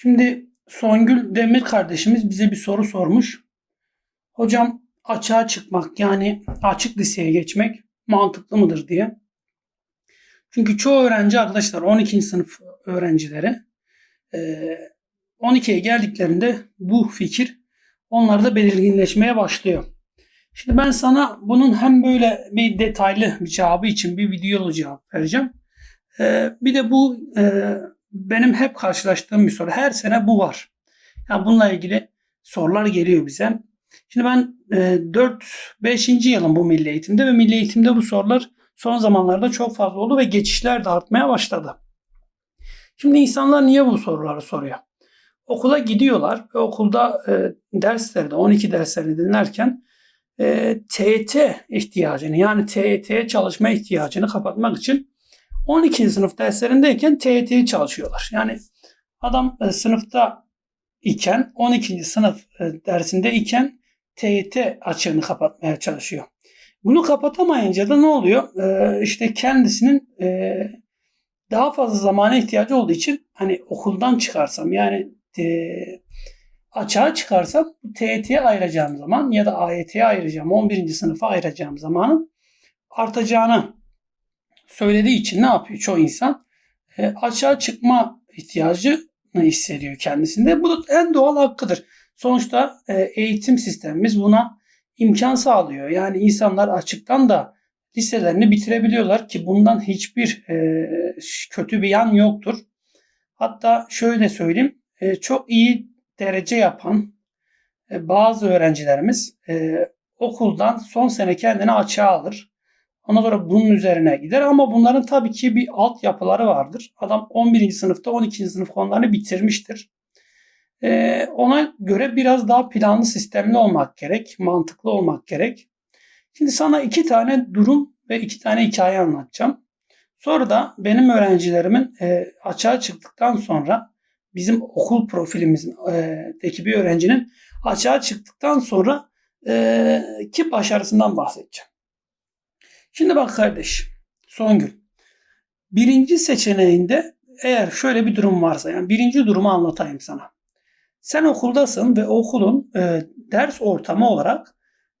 Şimdi Songül Demir kardeşimiz bize bir soru sormuş. Hocam açığa çıkmak yani açık liseye geçmek mantıklı mıdır diye. Çünkü çoğu öğrenci arkadaşlar 12. sınıf öğrencileri eee, 12'ye geldiklerinde bu fikir onlarda belirginleşmeye başlıyor. Şimdi ben sana bunun hem böyle bir detaylı bir cevabı için bir videolu cevap vereceğim. Eee, bir de bu eee, benim hep karşılaştığım bir soru. Her sene bu var. Yani bununla ilgili sorular geliyor bize. Şimdi ben e, 4-5. yılım bu milli eğitimde ve milli eğitimde bu sorular son zamanlarda çok fazla oldu ve geçişler de artmaya başladı. Şimdi insanlar niye bu soruları soruyor? Okula gidiyorlar ve okulda e, dersleri de 12 derslerini dinlerken e, TET ihtiyacını yani TET'ye çalışma ihtiyacını kapatmak için 12. sınıf derslerindeyken TET'yi çalışıyorlar. Yani adam e, sınıfta iken 12. sınıf e, dersinde iken TYT açığını kapatmaya çalışıyor. Bunu kapatamayınca da ne oluyor? E, işte kendisinin e, daha fazla zamana ihtiyacı olduğu için hani okuldan çıkarsam yani açığa çıkarsam TYT'ye ayıracağım zaman ya da AYT'ye ayıracağım 11. sınıfa ayıracağım zamanın artacağını söylediği için ne yapıyor çoğu insan? E, açığa çıkma ihtiyacı hissediyor kendisinde. Bu da en doğal hakkıdır. Sonuçta e, eğitim sistemimiz buna imkan sağlıyor. Yani insanlar açıktan da liselerini bitirebiliyorlar ki bundan hiçbir e, kötü bir yan yoktur. Hatta şöyle söyleyeyim, e, çok iyi derece yapan e, bazı öğrencilerimiz e, okuldan son sene kendini açığa alır. Ondan sonra bunun üzerine gider ama bunların tabii ki bir altyapıları vardır. Adam 11. sınıfta 12. sınıf konularını bitirmiştir. Ee, ona göre biraz daha planlı sistemli olmak gerek, mantıklı olmak gerek. Şimdi sana iki tane durum ve iki tane hikaye anlatacağım. Sonra da benim öğrencilerimin e, açığa çıktıktan sonra bizim okul profilimizdeki bir öğrencinin açığa çıktıktan sonra e, ki başarısından bahsedeceğim. Şimdi bak kardeş, Songül. Birinci seçeneğinde eğer şöyle bir durum varsa, yani birinci durumu anlatayım sana. Sen okuldasın ve okulun e, ders ortamı olarak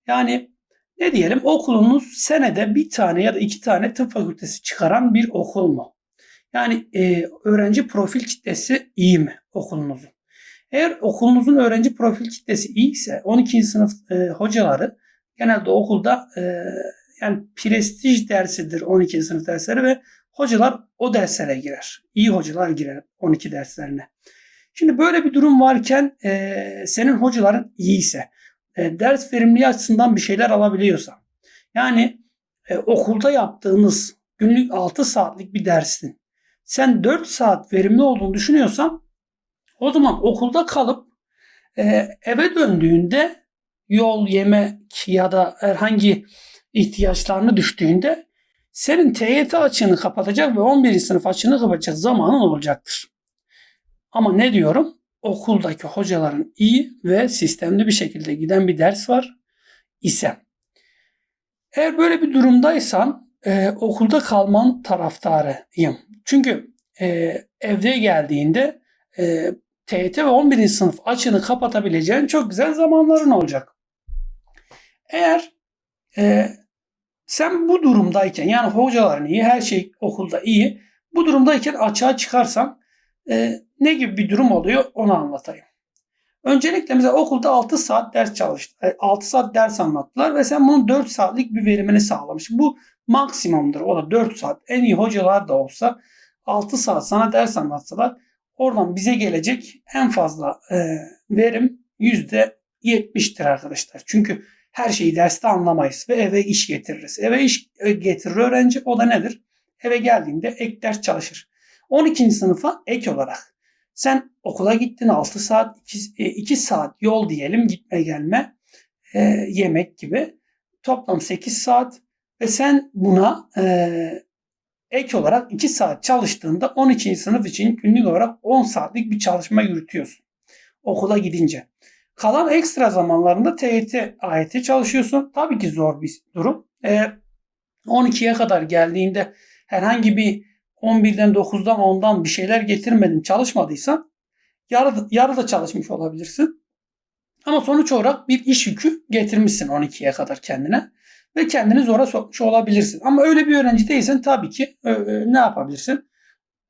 yani ne diyelim okulunuz senede bir tane ya da iki tane tıp fakültesi çıkaran bir okul mu? Yani e, öğrenci profil kitlesi iyi mi okulunuzun? Eğer okulunuzun öğrenci profil kitlesi iyi ise 12. sınıf e, hocaları genelde okulda e, yani prestij dersidir 12. sınıf dersleri ve hocalar o derslere girer. İyi hocalar girer 12 derslerine. Şimdi böyle bir durum varken e, senin hocaların iyiyse, e, ders verimliliği açısından bir şeyler alabiliyorsa, yani e, okulda yaptığınız günlük 6 saatlik bir dersin sen 4 saat verimli olduğunu düşünüyorsan o zaman okulda kalıp e, eve döndüğünde yol, yemek ya da herhangi ihtiyaçlarını düştüğünde senin TYT açığını kapatacak ve 11. sınıf açığını kapatacak zamanın olacaktır. Ama ne diyorum? Okuldaki hocaların iyi ve sistemli bir şekilde giden bir ders var ise. Eğer böyle bir durumdaysan e, okulda kalman taraftarıyım. Çünkü e, evde geldiğinde e, TYT ve 11. sınıf açığını kapatabileceğin çok güzel zamanların olacak. Eğer e, sen bu durumdayken yani hocaların iyi, her şey okulda iyi. Bu durumdayken açığa çıkarsan e, ne gibi bir durum oluyor onu anlatayım. Öncelikle mesela okulda 6 saat ders çalıştı. 6 saat ders anlattılar ve sen bunun 4 saatlik bir verimini sağlamışsın. Bu maksimumdur. O da 4 saat. En iyi hocalar da olsa 6 saat sana ders anlatsalar oradan bize gelecek en fazla e, verim %70'tir arkadaşlar. Çünkü her şeyi derste anlamayız ve eve iş getiririz. Eve iş e, getirir öğrenci o da nedir? Eve geldiğinde ek ders çalışır. 12. sınıfa ek olarak sen okula gittin 6 saat 2, 2 saat yol diyelim gitme gelme e, yemek gibi toplam 8 saat ve sen buna e, ek olarak 2 saat çalıştığında 12. sınıf için günlük olarak 10 saatlik bir çalışma yürütüyorsun okula gidince. Kalan ekstra zamanlarında TYT, AYT çalışıyorsun. Tabii ki zor bir durum. Eğer 12'ye kadar geldiğinde herhangi bir 11'den 9'dan 10'dan bir şeyler getirmedin çalışmadıysan yarı, yarı da çalışmış olabilirsin. Ama sonuç olarak bir iş yükü getirmişsin 12'ye kadar kendine ve kendini zora sokmuş olabilirsin. Ama öyle bir öğrenci değilsen tabii ki e, e, ne yapabilirsin?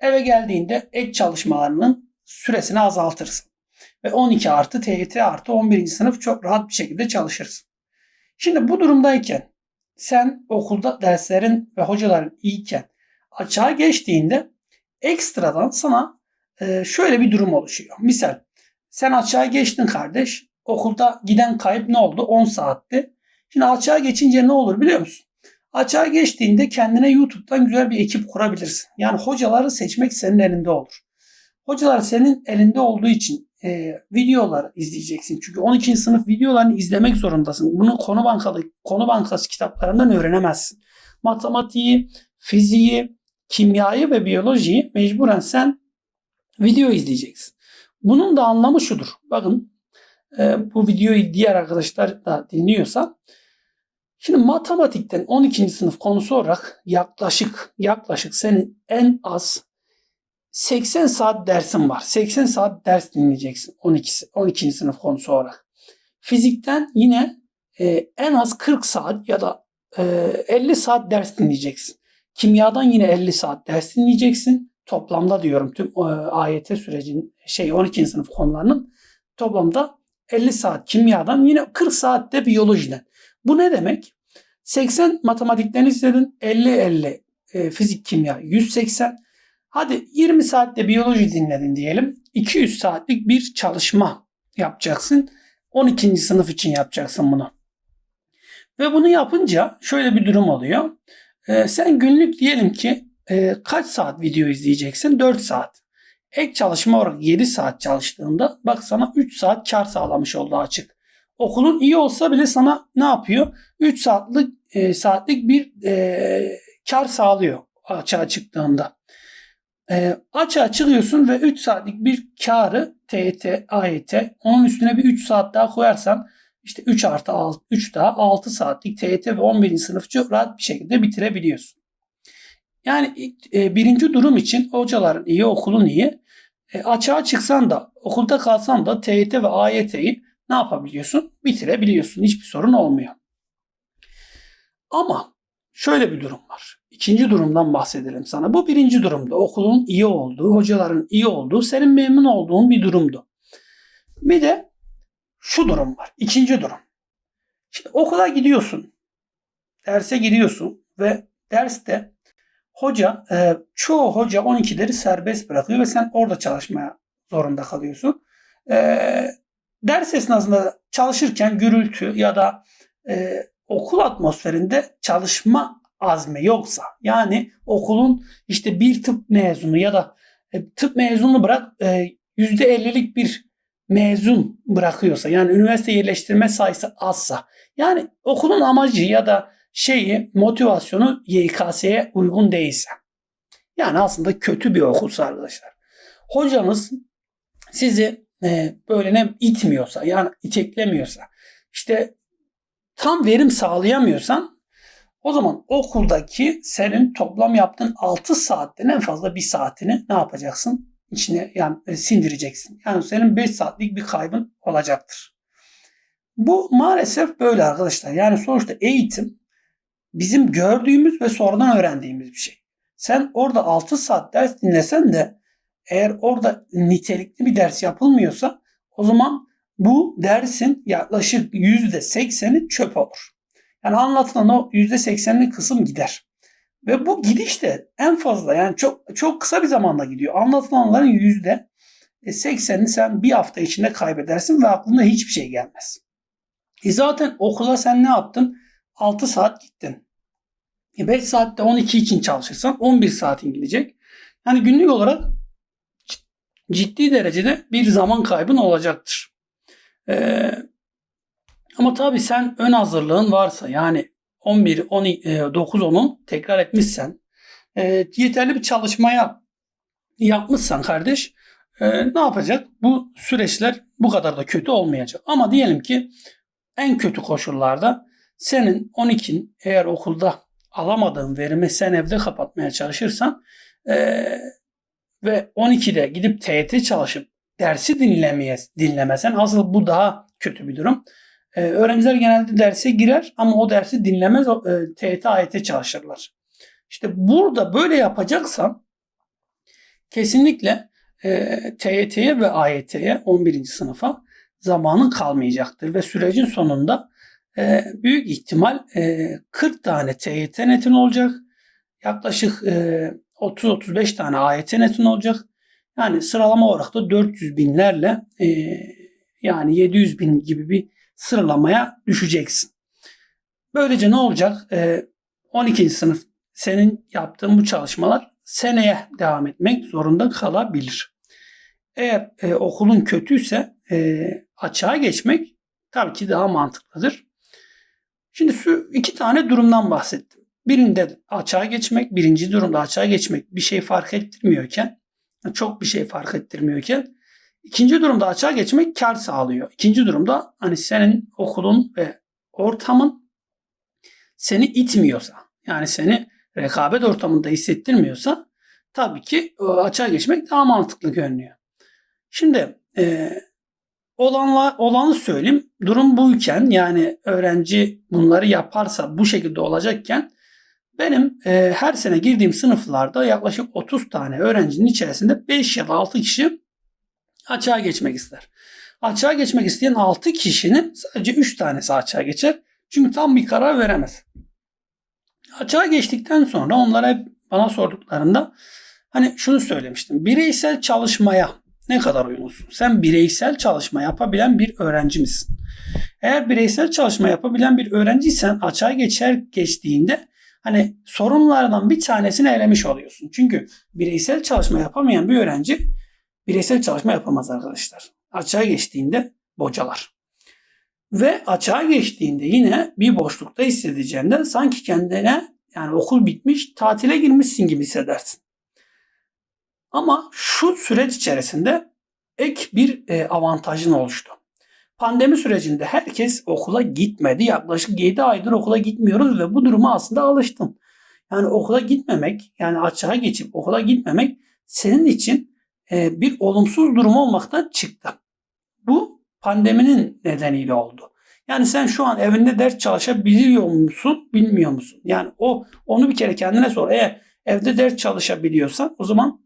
Eve geldiğinde ek çalışmalarının süresini azaltırsın. Ve 12 artı TYT artı 11. sınıf çok rahat bir şekilde çalışırsın. Şimdi bu durumdayken sen okulda derslerin ve hocaların iyiyken açığa geçtiğinde ekstradan sana e, şöyle bir durum oluşuyor. Misal sen açığa geçtin kardeş. Okulda giden kayıp ne oldu? 10 saatti. Şimdi açığa geçince ne olur biliyor musun? Açığa geçtiğinde kendine YouTube'dan güzel bir ekip kurabilirsin. Yani hocaları seçmek senin elinde olur. Hocalar senin elinde olduğu için e, videolar izleyeceksin. Çünkü 12. sınıf videolarını izlemek zorundasın. Bunu konu bankalı konu bankası kitaplarından öğrenemezsin. Matematiği, fiziği, kimyayı ve biyolojiyi mecburen sen video izleyeceksin. Bunun da anlamı şudur. Bakın e, bu videoyu diğer arkadaşlar da dinliyorsa Şimdi matematikten 12. sınıf konusu olarak yaklaşık yaklaşık senin en az 80 saat dersin var. 80 saat ders dinleyeceksin 12 12. sınıf konusu olarak. Fizikten yine e, en az 40 saat ya da e, 50 saat ders dinleyeceksin. Kimyadan yine 50 saat ders dinleyeceksin. Toplamda diyorum tüm e, AYT sürecin şey 12. sınıf konularının toplamda 50 saat kimyadan yine 40 saat de biyolojiden. Bu ne demek? 80 matematikten istedin 50-50 e, fizik kimya 180. Hadi 20 saatte biyoloji dinledin diyelim. 200 saatlik bir çalışma yapacaksın. 12. sınıf için yapacaksın bunu. Ve bunu yapınca şöyle bir durum oluyor. Ee, sen günlük diyelim ki e, kaç saat video izleyeceksin? 4 saat. Ek çalışma olarak 7 saat çalıştığında bak sana 3 saat kar sağlamış oldu açık. Okulun iyi olsa bile sana ne yapıyor? 3 saatlik e, saatlik bir e, kar sağlıyor açığa çıktığında. E, açığa çıkıyorsun ve 3 saatlik bir karı TET, AYT onun üstüne bir 3 saat daha koyarsan işte 3 artı 6, 3 daha 6 saatlik TET ve 11. sınıfçı rahat bir şekilde bitirebiliyorsun. Yani e, birinci durum için hocaların iyi, okulun iyi. E, açığa çıksan da, okulda kalsan da TYT ve AYT'yi ne yapabiliyorsun? Bitirebiliyorsun. Hiçbir sorun olmuyor. Ama şöyle bir durum var. İkinci durumdan bahsedelim sana. Bu birinci durumda okulun iyi olduğu, hocaların iyi olduğu, senin memnun olduğun bir durumdu. Bir de şu durum var. İkinci durum. Şimdi okula gidiyorsun. Derse giriyorsun ve derste hoca, e, çoğu hoca 12'leri serbest bırakıyor ve sen orada çalışmaya zorunda kalıyorsun. E, ders esnasında çalışırken gürültü ya da e, okul atmosferinde çalışma azmi yoksa yani okulun işte bir tıp mezunu ya da e, tıp mezunu bırak e, %50'lik bir mezun bırakıyorsa yani üniversite yerleştirme sayısı azsa yani okulun amacı ya da şeyi motivasyonu YKS'ye uygun değilse yani aslında kötü bir okulsa arkadaşlar. Hocanız sizi e, böyle ne itmiyorsa yani iteklemiyorsa işte tam verim sağlayamıyorsan o zaman okuldaki senin toplam yaptığın 6 saatten en fazla bir saatini ne yapacaksın? İçine yani e, sindireceksin. Yani senin 5 saatlik bir kaybın olacaktır. Bu maalesef böyle arkadaşlar. Yani sonuçta eğitim bizim gördüğümüz ve sonradan öğrendiğimiz bir şey. Sen orada 6 saat ders dinlesen de eğer orada nitelikli bir ders yapılmıyorsa o zaman bu dersin yaklaşık %80'i çöp olur. Yani anlatılan o %80'lik kısım gider. Ve bu gidiş de en fazla yani çok çok kısa bir zamanda gidiyor. Anlatılanların %80'ini sen bir hafta içinde kaybedersin ve aklına hiçbir şey gelmez. E zaten okula sen ne yaptın? 6 saat gittin. E 5 saatte 12 için çalışırsan 11 saatin gidecek. Yani günlük olarak ciddi derecede bir zaman kaybın olacaktır. Ee, ama tabii sen ön hazırlığın varsa yani 11, 12, 9, 10'u tekrar etmişsen e, yeterli bir çalışmaya yapmışsan kardeş e, ne yapacak? Bu süreçler bu kadar da kötü olmayacak. Ama diyelim ki en kötü koşullarda senin 12'in eğer okulda alamadığın verimi sen evde kapatmaya çalışırsan e, ve 12'de gidip TYT çalışıp dersi dinlemeye dinlemesen asıl bu daha kötü bir durum. Ee, öğrenciler genelde derse girer ama o dersi dinlemez, e, TYT, AYT çalışırlar. İşte burada böyle yapacaksan kesinlikle e, TYT'ye ve AYT'ye 11. sınıfa zamanın kalmayacaktır ve sürecin sonunda e, büyük ihtimal e, 40 tane TYT netin olacak. Yaklaşık e, 30-35 tane AYT netin olacak. Yani sıralama olarak da 400 binlerle e, yani 700 bin gibi bir sıralamaya düşeceksin. Böylece ne olacak? E, 12. sınıf senin yaptığın bu çalışmalar seneye devam etmek zorunda kalabilir. Eğer e, okulun kötüyse e, açığa geçmek tabii ki daha mantıklıdır. Şimdi şu iki tane durumdan bahsettim. Birinde açığa geçmek, birinci durumda açığa geçmek bir şey fark ettirmiyorken, çok bir şey fark ettirmiyorken, ikinci durumda açığa geçmek kar sağlıyor. İkinci durumda hani senin okulun ve ortamın seni itmiyorsa, yani seni rekabet ortamında hissettirmiyorsa tabii ki açığa geçmek daha mantıklı görünüyor. Şimdi e, olanla, olanı söyleyeyim. Durum buyken yani öğrenci bunları yaparsa bu şekilde olacakken benim e, her sene girdiğim sınıflarda yaklaşık 30 tane öğrencinin içerisinde 5 ya da 6 kişi açığa geçmek ister. Açığa geçmek isteyen 6 kişinin sadece 3 tanesi açığa geçer. Çünkü tam bir karar veremez. Açığa geçtikten sonra onlara bana sorduklarında hani şunu söylemiştim. Bireysel çalışmaya ne kadar uyumlusun? Sen bireysel çalışma yapabilen bir öğrenci misin? Eğer bireysel çalışma yapabilen bir öğrenciysen açığa geçer geçtiğinde hani sorunlardan bir tanesini elemiş oluyorsun. Çünkü bireysel çalışma yapamayan bir öğrenci bireysel çalışma yapamaz arkadaşlar. Açığa geçtiğinde bocalar. Ve açığa geçtiğinde yine bir boşlukta hissedeceğinde sanki kendine yani okul bitmiş tatile girmişsin gibi hissedersin. Ama şu süreç içerisinde ek bir e, avantajın oluştu. Pandemi sürecinde herkes okula gitmedi. Yaklaşık 7 aydır okula gitmiyoruz ve bu duruma aslında alıştım. Yani okula gitmemek, yani açığa geçip okula gitmemek senin için e, bir olumsuz durum olmaktan çıktı. Bu pandeminin nedeniyle oldu. Yani sen şu an evinde ders çalışabiliyor musun, bilmiyor musun? Yani o onu bir kere kendine sor. Eğer evde ders çalışabiliyorsan o zaman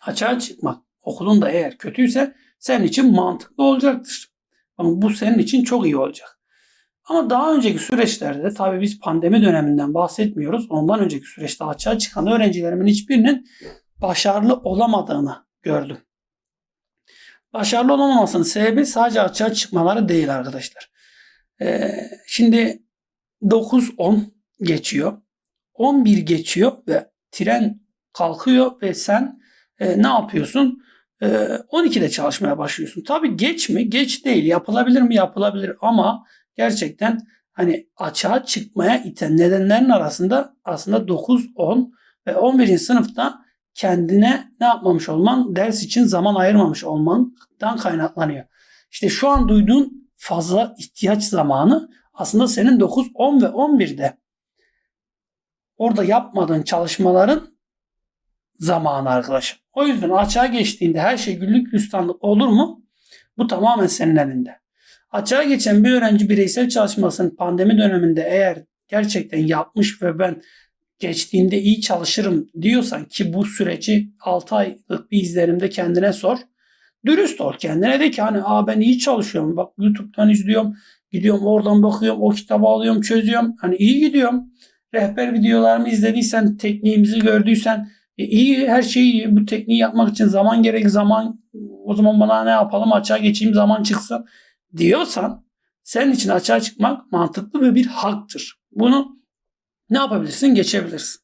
açığa çıkmak okulun da eğer kötüyse senin için mantıklı olacaktır. Ama bu senin için çok iyi olacak. Ama daha önceki süreçlerde de tabii biz pandemi döneminden bahsetmiyoruz. Ondan önceki süreçte açığa çıkan öğrencilerimin hiçbirinin başarılı olamadığını gördüm. Başarılı olamamasının sebebi sadece açığa çıkmaları değil arkadaşlar. Ee, şimdi 9-10 geçiyor. 11 geçiyor ve tren kalkıyor ve sen e, ne yapıyorsun? E, 12'de çalışmaya başlıyorsun. Tabii geç mi? Geç değil. Yapılabilir mi? Yapılabilir ama gerçekten hani açığa çıkmaya iten nedenlerin arasında aslında 9, 10 ve 11. sınıfta kendine ne yapmamış olman, ders için zaman ayırmamış olmandan kaynaklanıyor. İşte şu an duyduğun fazla ihtiyaç zamanı aslında senin 9, 10 ve 11'de orada yapmadığın çalışmaların zamanı arkadaşım. O yüzden açığa geçtiğinde her şey güllük gülistanlık olur mu? Bu tamamen senin elinde. Açığa geçen bir öğrenci bireysel çalışmasını pandemi döneminde eğer gerçekten yapmış ve ben geçtiğinde iyi çalışırım diyorsan ki bu süreci 6 aylık bir izlerimde kendine sor. Dürüst ol kendine de ki hani Aa, ben iyi çalışıyorum. Bak YouTube'dan izliyorum. Gidiyorum oradan bakıyorum. O kitabı alıyorum çözüyorum. Hani iyi gidiyorum. Rehber videolarımı izlediysen, tekniğimizi gördüysen e, iyi her şey iyi. Bu tekniği yapmak için zaman gerek zaman o zaman bana ne yapalım açığa geçeyim zaman çıksın diyorsan senin için açığa çıkmak mantıklı ve bir haktır. Bunu ne yapabilirsin? Geçebilirsin.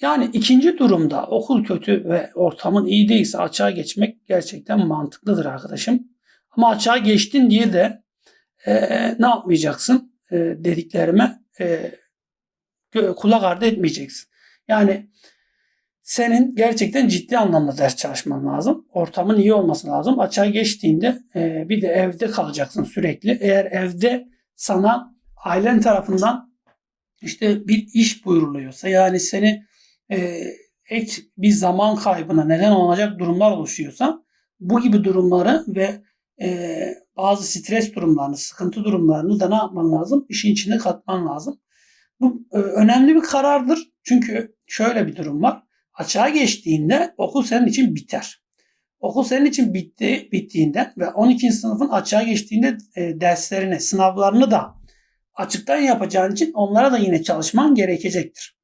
Yani ikinci durumda okul kötü ve ortamın iyi değilse açığa geçmek gerçekten mantıklıdır arkadaşım. Ama açığa geçtin diye de e, ne yapmayacaksın e, dediklerime e, kulak ardı etmeyeceksin. Yani senin gerçekten ciddi anlamda ders çalışman lazım. Ortamın iyi olması lazım. Açığa geçtiğinde e, bir de evde kalacaksın sürekli. Eğer evde sana ailen tarafından işte bir iş buyuruluyorsa yani seni e, ek bir zaman kaybına neden olacak durumlar oluşuyorsa bu gibi durumları ve e, bazı stres durumlarını, sıkıntı durumlarını da ne yapman lazım? İşin içine katman lazım. Bu e, önemli bir karardır. Çünkü şöyle bir durum var. Açığa geçtiğinde okul senin için biter. Okul senin için bitti, bittiğinde ve 12. sınıfın açığa geçtiğinde e, derslerini, sınavlarını da açıktan yapacağın için onlara da yine çalışman gerekecektir.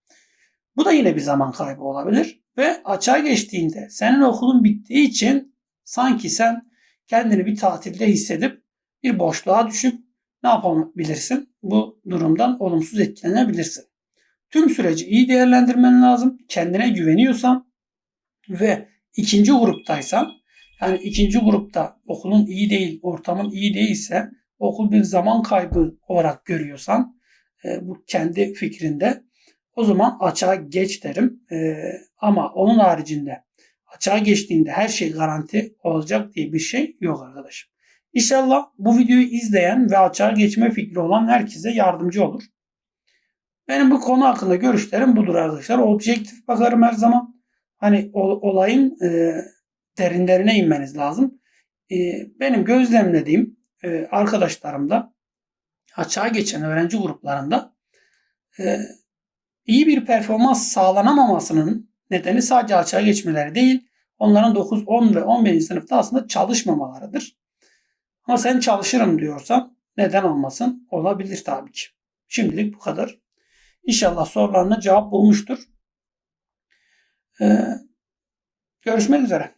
Bu da yine bir zaman kaybı olabilir ve açığa geçtiğinde senin okulun bittiği için sanki sen kendini bir tatilde hissedip bir boşluğa düşüp ne yapabilirsin? Bu durumdan olumsuz etkilenebilirsin. Tüm süreci iyi değerlendirmen lazım. Kendine güveniyorsan ve ikinci gruptaysan yani ikinci grupta okulun iyi değil, ortamın iyi değilse okul bir zaman kaybı olarak görüyorsan e, bu kendi fikrinde o zaman açığa geç derim. E, ama onun haricinde açığa geçtiğinde her şey garanti olacak diye bir şey yok arkadaşım. İnşallah bu videoyu izleyen ve açığa geçme fikri olan herkese yardımcı olur. Benim bu konu hakkında görüşlerim budur arkadaşlar. Objektif bakarım her zaman. Hani olayın e, derinlerine inmeniz lazım. E, benim gözlemlediğim e, arkadaşlarımda açığa geçen öğrenci gruplarında e, iyi bir performans sağlanamamasının nedeni sadece açığa geçmeleri değil, onların 9, 10 ve 11. sınıfta aslında çalışmamalarıdır. Ama sen çalışırım diyorsan neden olmasın? Olabilir tabii ki. Şimdilik bu kadar. İnşallah sorularına cevap bulmuştur. Ee, görüşmek üzere.